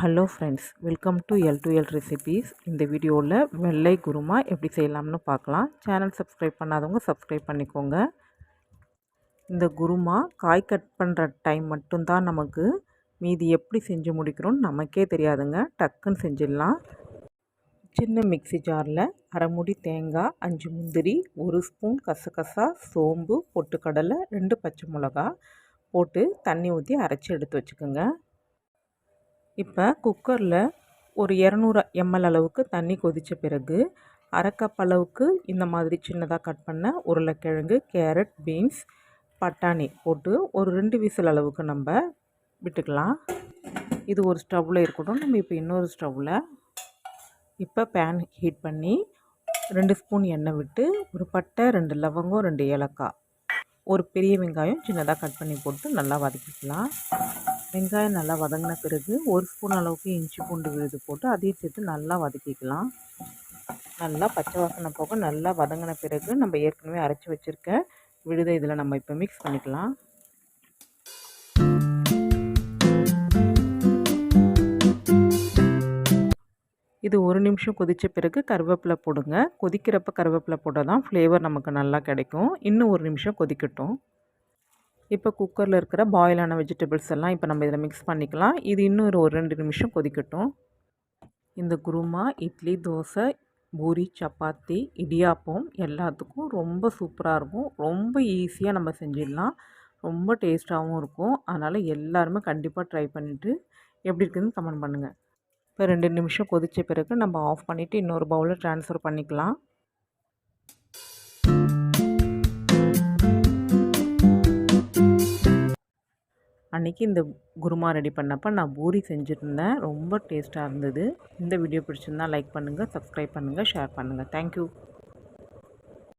Hello friends welcome to L to L recipes இந்த வீடியோவில் வெள்ளை குருமா எப்படி செய்யலாம்னு பார்க்கலாம். சேனல் சப்ஸ்கிரைப் பண்ணாதவங்க சப்ஸ்கிரைப் பண்ணிக்கோங்க. இந்த குருமா காய் கட் பண்ணுற டைம் மட்டும்தான் நமக்கு மீதி எப்படி செஞ்சு முடிக்கிறோன்னு நமக்கே தெரியாதுங்க. டக்குன்னு செஞ்சிடலாம். சின்ன மிக்சி ஜாரில் அரைமுடி தேங்காய் அஞ்சு முந்திரி ஒரு ஸ்பூன் கசகசா சோம்பு பொட்டுக்கடலை ரெண்டு பச்சை மிளகா போட்டு தண்ணி ஊற்றி அரைச்சி எடுத்து வச்சுக்கோங்க. இப்போ குக்கரில் ஒரு இரநூறு எம்எல் அளவுக்கு தண்ணி கொதித்த பிறகு அரைக்கப் அளவுக்கு இந்த மாதிரி சின்னதாக கட் பண்ண உருளைக்கிழங்கு கேரட் பீன்ஸ் பட்டாணி போட்டு ஒரு ரெண்டு விசில் அளவுக்கு நம்ம விட்டுக்கலாம். இது ஒரு ஸ்டவ்வில் இருக்கட்டும். நம்ம இப்போ இன்னொரு ஸ்டவ்வில் இப்போ பேன் ஹீட் பண்ணி ரெண்டு ஸ்பூன் எண்ணெய் விட்டு ஒரு பட்டை ரெண்டு லவங்கம் ரெண்டு ஏலக்காய் ஒரு பெரிய வெங்காயம் சின்னதாக கட் பண்ணி போட்டு நல்லா வதக்கிக்கலாம். வெங்காயம் நல்லா வதங்கின பிறகு ஒரு ஸ்பூன் அளவுக்கு இஞ்சி பூண்டு விழுது போட்டு அதையும் சேர்த்து நல்லா வதக்கிக்கலாம். நல்லா பச்சை வாசனை போக நல்லா வதங்கின பிறகு நம்ம ஏற்கனவே அரைச்சி வச்சுருக்க விழுதை இதில் நம்ம இப்போ மிக்ஸ் பண்ணிக்கலாம். இது ஒரு நிமிஷம் கொதித்த பிறகு கருவேப்பிலை போடுங்க. கொதிக்கிறப்ப கருவேப்பிலை போட்டால் தான் ஃப்ளேவர் நமக்கு நல்லா கிடைக்கும். இன்னும் ஒரு நிமிஷம் கொதிக்கட்டும். இப்போ குக்கரில் இருக்கிற பாயிலான வெஜிடபிள்ஸ் எல்லாம் இப்போ நம்ம இதில் மிக்ஸ் பண்ணிக்கலாம். இது இன்னும் ஒரு ரெண்டு நிமிஷம் கொதிக்கட்டும். இந்த குருமா இட்லி தோசை பூரி சப்பாத்தி இடியாப்பம் எல்லாத்துக்கும் ரொம்ப சூப்பராக இருக்கும். ரொம்ப ஈஸியாக நம்ம செஞ்சிடலாம். ரொம்ப டேஸ்ட்டாகவும் இருக்கும். அதனால் எல்லாருமே கண்டிப்பாக ட்ரை பண்ணிவிட்டு எப்படி இருக்குதுன்னு கமெண்ட் பண்ணுங்கள் இப்போ ரெண்டு நிமிஷம் கொதித்த பிறகு நம்ம ஆஃப் பண்ணிவிட்டு இன்னொரு பவுலில் ட்ரான்ஸ்ஃபர் பண்ணிக்கலாம். அன்றைக்கி இந்த குருமா ரெடி பண்ணப்போ நான் பூரி செஞ்சுருந்தேன். ரொம்ப டேஸ்ட்டாக இருந்தது. இந்த வீடியோ பிடிச்சிருந்தால் லைக் பண்ணுங்கள் சப்ஸ்கிரைப் பண்ணுங்கள் ஷேர் பண்ணுங்கள் தேங்க்யூ